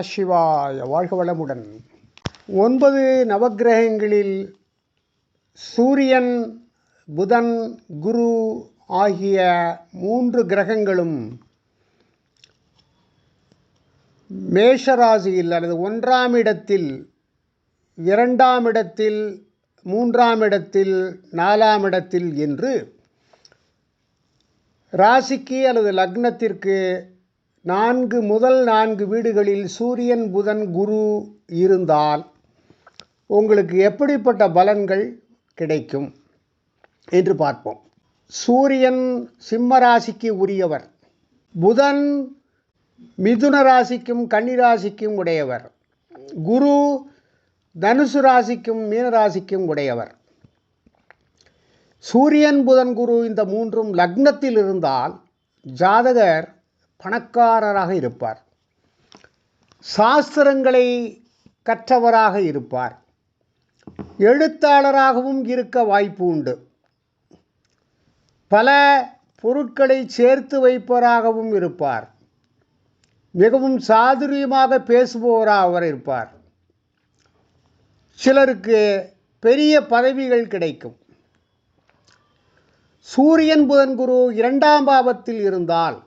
சிவாய வாழ்க வளமுடன். ஒன்பது நவக்கிரகங்களில் சூரியன் புதன் குரு ஆகிய மூன்று கிரகங்களும் மேஷராசியில் அல்லது ஒன்றாம் இடத்தில் இரண்டாம் இடத்தில் மூன்றாம் இடத்தில் நாலாம் இடத்தில் என்று ராசிக்கு அல்லது லக்னத்திற்கு நான்கு முதல் நான்கு வீடுகளில் சூரியன் புதன் குரு இருந்தால் உங்களுக்கு எப்படிப்பட்ட பலன்கள் கிடைக்கும் என்று பார்ப்போம். சூரியன் சிம்ம ராசிக்கு உரியவர். புதன் மிதுன ராசிக்கும் கன்னிராசிக்கும் உடையவர். குரு தனுசு ராசிக்கும் மீன ராசிக்கும் உடையவர். சூரியன் புதன் குரு இந்த மூன்றும் லக்னத்தில் இருந்தால் ஜாதகர் பணக்காரராக இருப்பார். சாஸ்திரங்களை கற்றவராக இருப்பார். எழுத்தாளராகவும் இருக்க வாய்ப்பு உண்டு. பல பொருட்களை சேர்த்து வைப்பவராகவும் இருப்பார். மிகவும் சாதுரியமாக பேசுபவராக அவர் இருப்பார். சிலருக்கு பெரிய பதவிகள் கிடைக்கும். சூரியன் புதன் குரு இரண்டாம் பாவத்தில் இருந்தால்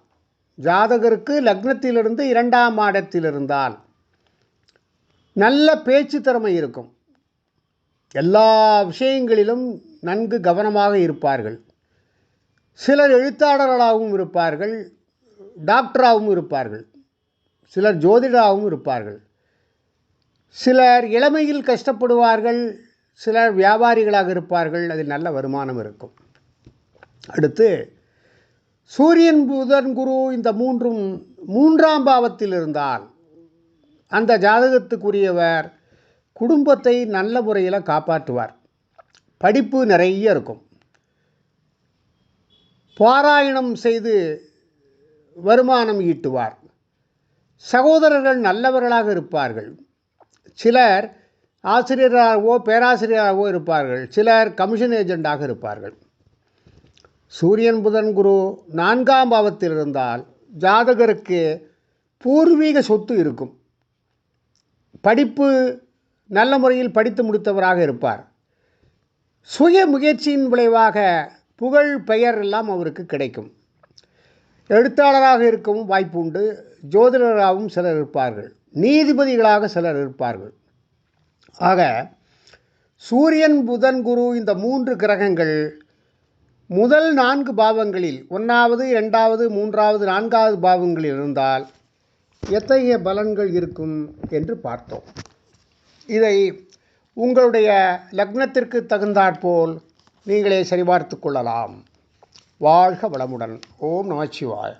ஜாதகருக்கு லக்னத்திலிருந்து இரண்டாம் மாடத்தில் இருந்தால் நல்ல பேச்சு திறமை இருக்கும். எல்லா விஷயங்களிலும் நன்கு கவனமாக இருப்பார்கள். சிலர் எழுத்தாளர்களாகவும் இருப்பார்கள் டாக்டராகவும் இருப்பார்கள் சிலர் ஜோதிடராகவும் இருப்பார்கள். சிலர் இளமையில் கஷ்டப்படுவார்கள் சிலர் வியாபாரிகளாக இருப்பார்கள் அதில் நல்ல வருமானம் இருக்கும். அடுத்து சூரியன் புதன் குரு இந்த மூன்றும் மூன்றாம் பாவத்தில் இருந்தால் அந்த ஜாதகத்துக்குரியவர் குடும்பத்தை நல்ல முறையில் காப்பாற்றுவார். படிப்பு நிறைய இருக்கும். பாராயணம் செய்து வருமானம் ஈட்டுவார். சகோதரர்கள் நல்லவர்களாக இருப்பார்கள். சிலர் ஆசிரியராகவோ பேராசிரியராகவோ இருப்பார்கள். சிலர் கமிஷன் ஏஜெண்டாக இருப்பார்கள். சூரியன் புதன் குரு நான்காம் பாவத்தில் இருந்தால் ஜாதகருக்கு பூர்வீக சொத்து இருக்கும். படிப்பு நல்ல முறையில் படித்து முடித்தவராக இருப்பார். சுய முயற்சியின் விளைவாக புகழ் பெயர் எல்லாம் அவருக்கு கிடைக்கும். எழுத்தாளராக இருக்கவும் வாய்ப்பு உண்டு. ஜோதிடராகவும் சிலர் இருப்பார்கள். நீதிபதிகளாக சிலர் இருப்பார்கள். ஆக சூரியன் புதன் குரு இந்த மூன்று கிரகங்கள் முதல் நான்கு பாவங்களில் ஒன்றாவது இரண்டாவது மூன்றாவது நான்காவது பாவங்களில் இருந்தால் எத்தகைய பலன்கள் இருக்கும் என்று பார்த்தோம். இதை உங்களுடைய லக்னத்திற்கு தகுந்தாற்போல் நீங்களே சரிபார்த்து கொள்ளலாம். வாழ்க வளமுடன். ஓம் நமச்சிவாய்.